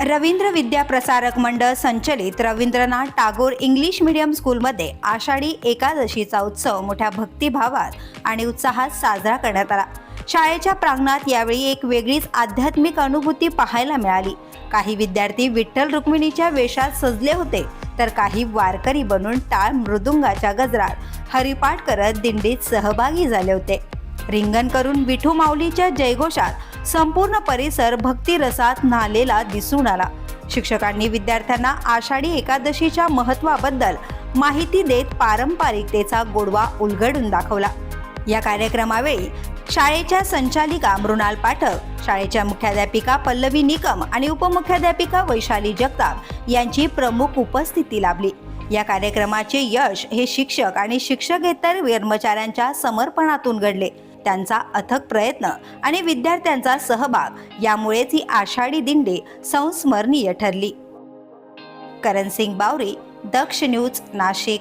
रवींद्र विद्या प्रसारक मंडळ संचलित Rabindranath Tagore English medium स्कूलमध्ये आषाढी एकादशीचा उत्सव मोठ्या भक्तिभावात आणि उत्साहात साजरा करण्यात आला. शाळेच्या प्रांगणात यावेळी एक वेगळीच आध्यात्मिक अनुभूती पाहायला मिळाली. काही विद्यार्थी विठ्ठल रुक्मिणीच्या वेशात सजले होते तर काही वारकरी बनून टाळ मृदुंगाच्या गजरात हरिपाठ करत दिंडीत सहभागी झाले होते. रिंगण करून विठू माऊलीच्या जयघोषात संपूर्ण परिसर भक्तिरसात न्हालेला दिसून आला. शिक्षकांनी विद्यार्थ्यांना आषाढी एकादशीच्या महत्त्वाबद्दल माहिती देत पारंपरिकतेचा गोडवा उलगडून दाखवला. या कार्यक्रमावेळी शाळेच्या संचालिका मृणाल पाठक शाळेच्या मुख्याध्यापिका पल्लवी निकम आणि उपमुख्याध्यापिका वैशाली जगताप यांची प्रमुख उपस्थिती लाभली. या कार्यक्रमाचे यश हे शिक्षक आणि शिक्षकेतर कर्मचाऱ्यांच्या समर्पणातून घडले. त्यांचा अथक प्रयत्न आणि विद्यार्थ्यांचा सहभाग यामुळेच ही आषाढी दिंडी संस्मरणीय ठरली. करण सिंग बावरी दक्ष न्यूज नाशिक.